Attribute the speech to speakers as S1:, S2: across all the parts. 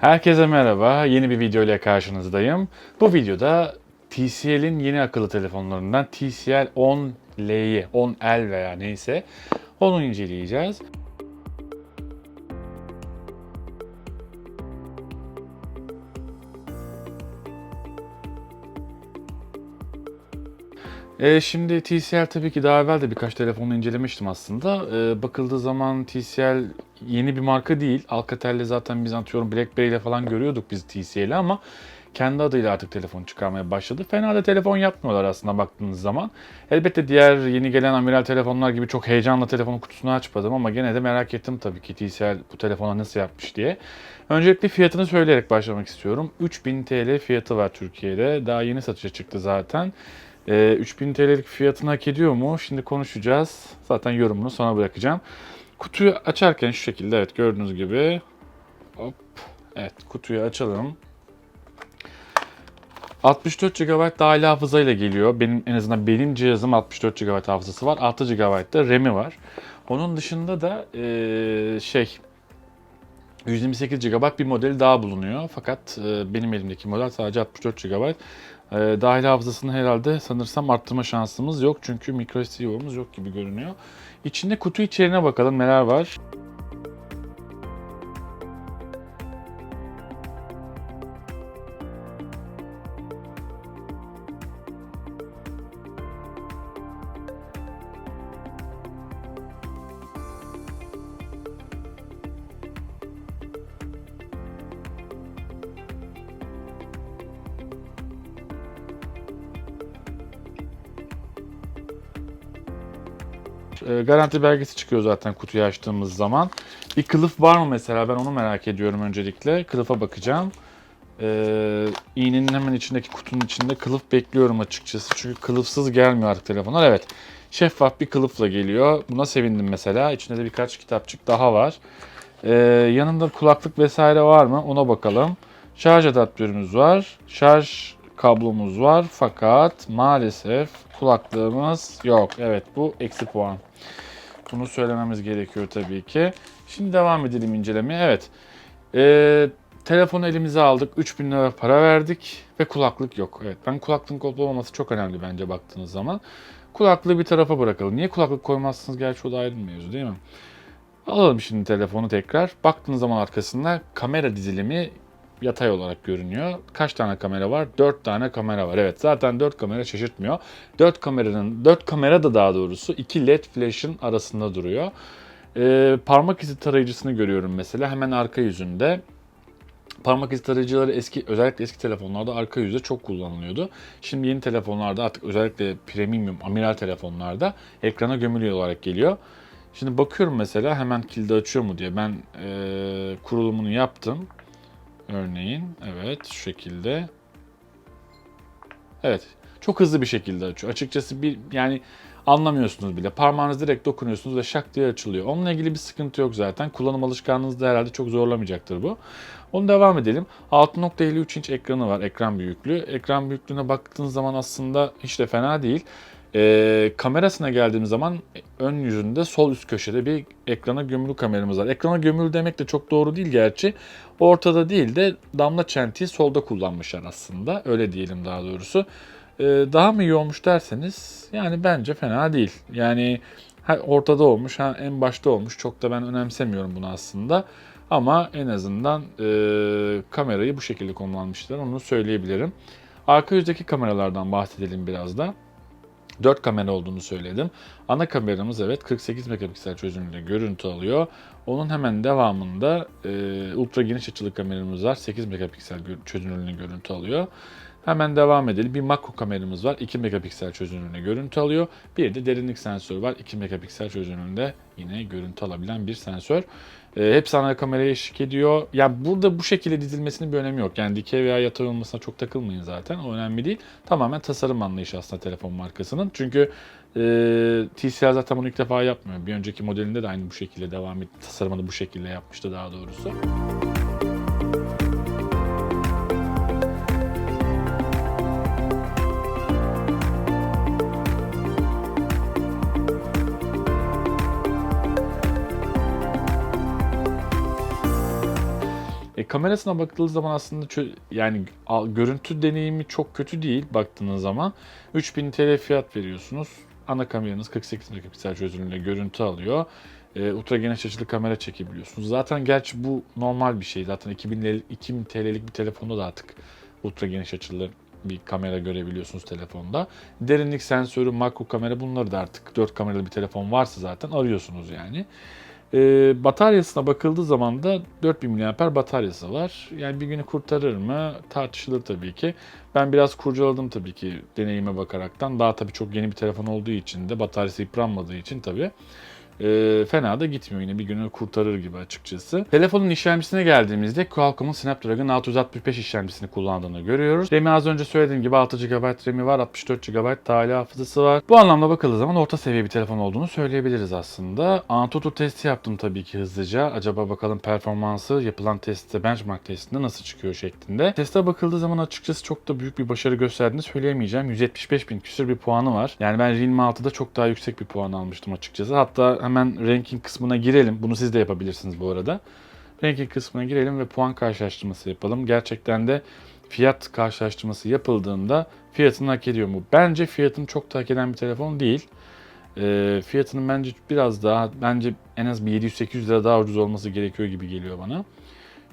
S1: Herkese merhaba. Yeni bir video ile karşınızdayım. Bu videoda TCL'in yeni akıllı telefonlarından TCL 10L'yi, 10L veya neyse onu inceleyeceğiz. E, şimdi TCL tabii ki daha evvel de birkaç telefonunu incelemiştim aslında. E, bakıldığı zaman TCL yeni bir marka değil. Alcatel'le zaten biz atıyorum BlackBerry ile falan görüyorduk biz TCL'i ama kendi adıyla artık telefon çıkarmaya başladı. Fena da telefon yapmıyorlar aslında baktığınız zaman. Elbette diğer yeni gelen amiral telefonlar gibi çok heyecanla telefonun kutusunu açmadım ama gene de merak ettim tabii ki TCL bu telefona nasıl yapmış diye. Öncelikle fiyatını söyleyerek başlamak istiyorum. 3000 TL fiyatı var Türkiye'de. Daha yeni satışa çıktı zaten. Ee, 3000 TL'lik fiyatını hak ediyor mu? Şimdi konuşacağız. Zaten yorumunu sona bırakacağım. Kutuyu açarken şu şekilde evet gördüğünüz gibi hop evet kutuyu açalım. 64 GB dahili hafıza ile geliyor. Benim en azından benim cihazım 64 GB hafızası var. 6 GB da RAM'i var. Onun dışında da ee, şey 128 GB bir model daha bulunuyor. Fakat benim elimdeki model sadece 64 GB. E, dahil hafızasını herhalde sanırsam arttırma şansımız yok. Çünkü micro SD'miz yok gibi görünüyor. İçinde kutu içeriğine bakalım neler var. E, garanti belgesi çıkıyor zaten kutuyu açtığımız zaman. Bir kılıf var mı mesela ben onu merak ediyorum öncelikle. Kılıfa bakacağım. E, iğnenin hemen içindeki kutunun içinde kılıf bekliyorum açıkçası. Çünkü kılıfsız gelmiyor artık telefonlar. Evet şeffaf bir kılıfla geliyor. Buna sevindim mesela. İçinde de birkaç kitapçık daha var. E, yanında kulaklık vesaire var mı ona bakalım. Şarj adaptörümüz var. Şarj kablomuz var fakat maalesef kulaklığımız yok. Evet bu eksi puan. Bunu söylememiz gerekiyor tabii ki. Şimdi devam edelim incelemeye. Evet. Ee, telefonu elimize aldık. 3000 lira para verdik ve kulaklık yok. Evet ben kulaklığın olup olmaması çok önemli bence baktığınız zaman. Kulaklığı bir tarafa bırakalım. Niye kulaklık koymazsınız? Gerçi o da ayrı mevzu değil mi? Alalım şimdi telefonu tekrar. Baktığınız zaman arkasında kamera dizilimi yatay olarak görünüyor. Kaç tane kamera var? 4 tane kamera var. Evet zaten 4 kamera şaşırtmıyor. 4 kameranın 4 kamera da daha doğrusu 2 led flash'ın arasında duruyor. Ee, parmak izi tarayıcısını görüyorum mesela hemen arka yüzünde. Parmak izi tarayıcıları eski özellikle eski telefonlarda arka yüzde çok kullanılıyordu. Şimdi yeni telefonlarda artık özellikle premium amiral telefonlarda ekrana gömülü olarak geliyor. Şimdi bakıyorum mesela hemen kilidi açıyor mu diye ben e, kurulumunu yaptım. Örneğin evet şu şekilde. Evet çok hızlı bir şekilde açıyor. Açıkçası bir yani anlamıyorsunuz bile. Parmağınız direkt dokunuyorsunuz ve şak diye açılıyor. Onunla ilgili bir sıkıntı yok zaten. Kullanım alışkanlığınızı da herhalde çok zorlamayacaktır bu. Onu devam edelim. 6.53 inç ekranı var. Ekran büyüklüğü. Ekran büyüklüğüne baktığınız zaman aslında hiç de fena değil. Ee, kamerasına geldiğim zaman ön yüzünde sol üst köşede bir ekrana gömülü kameramız var. Ekrana gömülü demek de çok doğru değil gerçi. Ortada değil de damla çentiği solda kullanmışlar aslında. Öyle diyelim daha doğrusu. Ee, daha mı iyi olmuş derseniz yani bence fena değil. Yani ha, ortada olmuş ha en başta olmuş. Çok da ben önemsemiyorum bunu aslında. Ama en azından e, kamerayı bu şekilde kullanmışlar onu söyleyebilirim. Arka yüzdeki kameralardan bahsedelim biraz da. 4 kamera olduğunu söyledim. Ana kameramız evet 48 megapiksel çözünürlüğünde görüntü alıyor. Onun hemen devamında e, ultra geniş açılı kameramız var. 8 megapiksel çözünürlüğünde görüntü alıyor. Hemen devam edelim. Bir makro kameramız var. 2 megapiksel çözünürlüğünde görüntü alıyor. Bir de derinlik sensörü var. 2 megapiksel çözünürlüğünde yine görüntü alabilen bir sensör. E, hepsi ana kameraya eşlik ediyor. Ya burada bu şekilde dizilmesinin bir önemi yok. Yani dikey veya yatay olmasına çok takılmayın zaten. O önemli değil. Tamamen tasarım anlayışı aslında telefon markasının. Çünkü e, TCL zaten bunu ilk defa yapmıyor. Bir önceki modelinde de aynı bu şekilde devam etti. Tasarımını bu şekilde yapmıştı daha doğrusu. Kamerasına bakıldığı zaman aslında yani görüntü deneyimi çok kötü değil baktığınız zaman. 3000 TL fiyat veriyorsunuz. Ana kameranız 48 megapiksel çözünürlüğüyle görüntü alıyor. Ee, ultra geniş açılı kamera çekebiliyorsunuz. Zaten gerçi bu normal bir şey. Zaten 2000, TL 2000 TL'lik bir telefonda da artık ultra geniş açılı bir kamera görebiliyorsunuz telefonda. Derinlik sensörü, makro kamera bunları da artık 4 kameralı bir telefon varsa zaten arıyorsunuz yani. Ee, bataryasına bakıldığı zaman da 4000 mAh bataryası var. Yani bir günü kurtarır mı? Tartışılır tabii ki. Ben biraz kurcaladım tabii ki deneyime bakaraktan. Daha tabii çok yeni bir telefon olduğu için de bataryası yıpranmadığı için tabii. Ee, fena da gitmiyor yine bir günü kurtarır gibi açıkçası. Telefonun işlemcisine geldiğimizde Qualcomm'un Snapdragon 665 işlemcisini kullandığını görüyoruz. RAM'i az önce söylediğim gibi 6 GB RAM'i var, 64 GB dahili hafızası var. Bu anlamda bakıldığı zaman orta seviye bir telefon olduğunu söyleyebiliriz aslında. Antutu testi yaptım tabii ki hızlıca. Acaba bakalım performansı yapılan testte, benchmark testinde nasıl çıkıyor şeklinde. Teste bakıldığı zaman açıkçası çok da büyük bir başarı gösterdiğini söyleyemeyeceğim. 175 bin küsur bir puanı var. Yani ben Realme 6'da çok daha yüksek bir puan almıştım açıkçası. Hatta hemen ranking kısmına girelim. Bunu siz de yapabilirsiniz bu arada. Ranking kısmına girelim ve puan karşılaştırması yapalım. Gerçekten de fiyat karşılaştırması yapıldığında fiyatını hak ediyor mu? Bence fiyatını çok da hak eden bir telefon değil. Ee, fiyatının bence biraz daha, bence en az bir 700-800 lira daha ucuz olması gerekiyor gibi geliyor bana.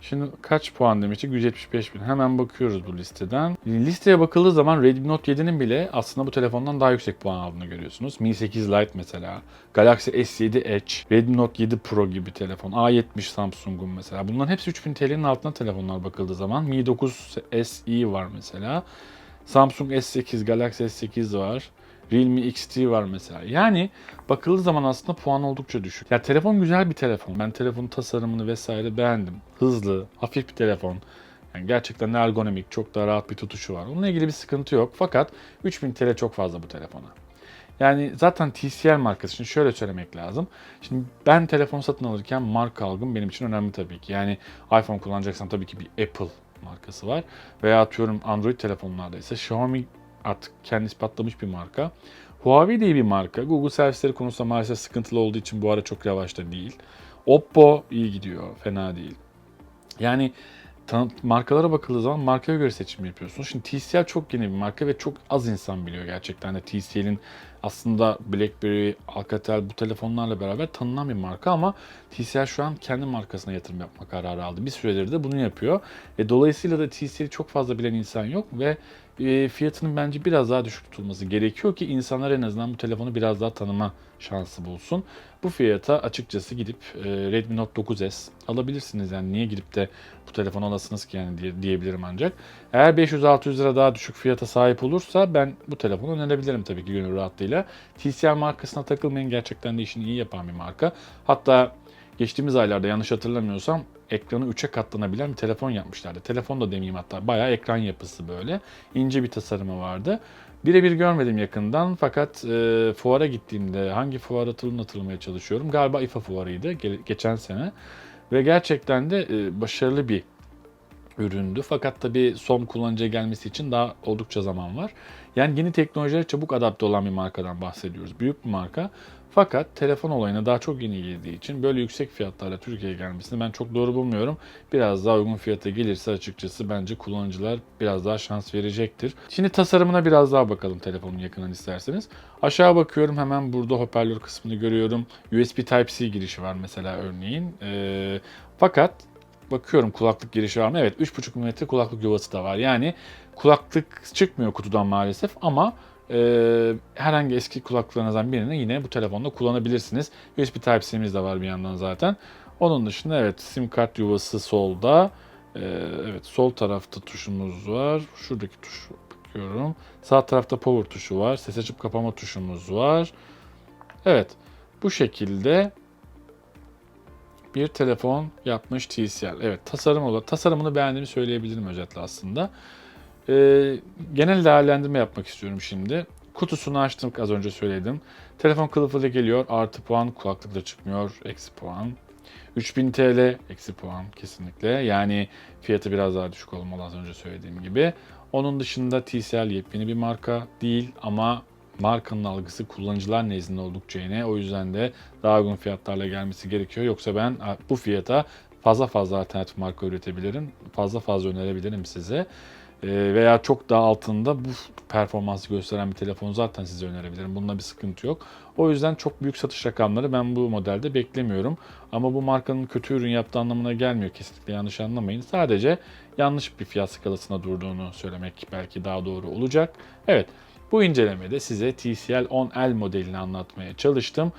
S1: Şimdi kaç puan demiştik? 175 bin. Hemen bakıyoruz bu listeden. Listeye bakıldığı zaman Redmi Note 7'nin bile aslında bu telefondan daha yüksek puan aldığını görüyorsunuz. Mi 8 Lite mesela, Galaxy S7 Edge, Redmi Note 7 Pro gibi telefon, A70 Samsung'un mesela. Bunların hepsi 3000 TL'nin altında telefonlar bakıldığı zaman. Mi 9 SE var mesela. Samsung S8, Galaxy S8 var. Realme XT var mesela. Yani bakıldığı zaman aslında puan oldukça düşük. Ya telefon güzel bir telefon. Ben telefonun tasarımını vesaire beğendim. Hızlı, hafif bir telefon. Yani gerçekten ergonomik, çok daha rahat bir tutuşu var. Onunla ilgili bir sıkıntı yok. Fakat 3000 TL çok fazla bu telefona. Yani zaten TCL markası için şöyle söylemek lazım. Şimdi ben telefon satın alırken marka algım benim için önemli tabii ki. Yani iPhone kullanacaksam tabii ki bir Apple markası var. Veya atıyorum Android telefonlarda ise Xiaomi artık kendisi patlamış bir marka. Huawei de iyi bir marka. Google servisleri konusunda maalesef sıkıntılı olduğu için bu ara çok yavaş da değil. Oppo iyi gidiyor, fena değil. Yani markalara bakıldığı zaman markaya göre seçim yapıyorsunuz. Şimdi TCL çok yeni bir marka ve çok az insan biliyor gerçekten de TCL'in aslında BlackBerry, Alcatel bu telefonlarla beraber tanınan bir marka ama TCL şu an kendi markasına yatırım yapma kararı aldı. Bir süredir de bunu yapıyor. E, dolayısıyla da TCL'i çok fazla bilen insan yok ve e, fiyatının bence biraz daha düşük tutulması gerekiyor ki insanlar en azından bu telefonu biraz daha tanıma şansı bulsun. Bu fiyata açıkçası gidip e, Redmi Note 9S alabilirsiniz. Yani niye gidip de bu telefonu alasınız ki yani diye, diyebilirim ancak. Eğer 500-600 lira daha düşük fiyata sahip olursa ben bu telefonu önerebilirim tabii ki gönül rahatlığıyla. TCL markasına takılmayın gerçekten de işini iyi yapan bir marka. Hatta geçtiğimiz aylarda yanlış hatırlamıyorsam ekranı 3'e katlanabilen bir telefon yapmışlardı. Telefon da demeyeyim hatta bayağı ekran yapısı böyle. ince bir tasarımı vardı. Birebir görmedim yakından fakat e, fuara gittiğimde hangi fuara hatırlamaya hatırlamaya çalışıyorum. Galiba İFA fuarıydı ge- geçen sene. Ve gerçekten de e, başarılı bir üründü. Fakat tabii son kullanıcıya gelmesi için daha oldukça zaman var. Yani yeni teknolojilere çabuk adapte olan bir markadan bahsediyoruz. Büyük bir marka. Fakat telefon olayına daha çok yeni girdiği için böyle yüksek fiyatlarla Türkiye'ye gelmesini ben çok doğru bulmuyorum. Biraz daha uygun fiyata gelirse açıkçası bence kullanıcılar biraz daha şans verecektir. Şimdi tasarımına biraz daha bakalım telefonun yakından isterseniz. Aşağı bakıyorum hemen burada hoparlör kısmını görüyorum. USB Type-C girişi var mesela örneğin. Ee, fakat bakıyorum kulaklık girişi var mı? Evet 3.5 mm kulaklık yuvası da var. Yani kulaklık çıkmıyor kutudan maalesef ama e, herhangi eski kulaklıklarınızdan birini yine bu telefonda kullanabilirsiniz. USB Type-C'miz de var bir yandan zaten. Onun dışında evet sim kart yuvası solda. E, evet sol tarafta tuşumuz var. Şuradaki tuş bakıyorum. Sağ tarafta power tuşu var. Ses açıp kapama tuşumuz var. Evet bu şekilde bir telefon yapmış TCL. Evet tasarım olarak tasarımını beğendiğimi söyleyebilirim özetle aslında. Ee, genel değerlendirme yapmak istiyorum şimdi. Kutusunu açtım az önce söyledim. Telefon kılıfıyla geliyor. Artı puan. Kulaklıkla çıkmıyor. Eksi puan. 3000 TL. Eksi puan kesinlikle. Yani fiyatı biraz daha düşük olmalı az önce söylediğim gibi. Onun dışında TCL yepyeni bir marka değil ama markanın algısı kullanıcılar nezdinde oldukça yine. O yüzden de daha uygun fiyatlarla gelmesi gerekiyor. Yoksa ben bu fiyata fazla fazla alternatif marka üretebilirim. Fazla fazla önerebilirim size. Ee, veya çok daha altında bu performansı gösteren bir telefon zaten size önerebilirim. Bunda bir sıkıntı yok. O yüzden çok büyük satış rakamları ben bu modelde beklemiyorum. Ama bu markanın kötü ürün yaptığı anlamına gelmiyor. Kesinlikle yanlış anlamayın. Sadece yanlış bir fiyat skalasına durduğunu söylemek belki daha doğru olacak. Evet, bu incelemede size TCL 10L modelini anlatmaya çalıştım.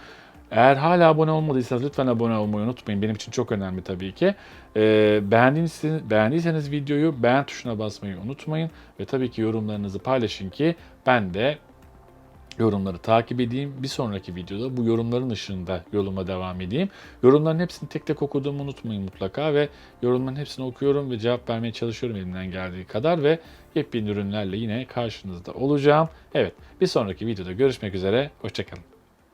S1: Eğer hala abone olmadıysanız lütfen abone olmayı unutmayın. Benim için çok önemli tabii ki. Ee, beğendiyseniz, beğendiyseniz videoyu beğen tuşuna basmayı unutmayın. Ve tabii ki yorumlarınızı paylaşın ki ben de yorumları takip edeyim. Bir sonraki videoda bu yorumların ışığında yoluma devam edeyim. Yorumların hepsini tek tek okuduğumu unutmayın mutlaka ve yorumların hepsini okuyorum ve cevap vermeye çalışıyorum elimden geldiği kadar ve yepyeni ürünlerle yine karşınızda olacağım. Evet bir sonraki videoda görüşmek üzere. Hoşçakalın.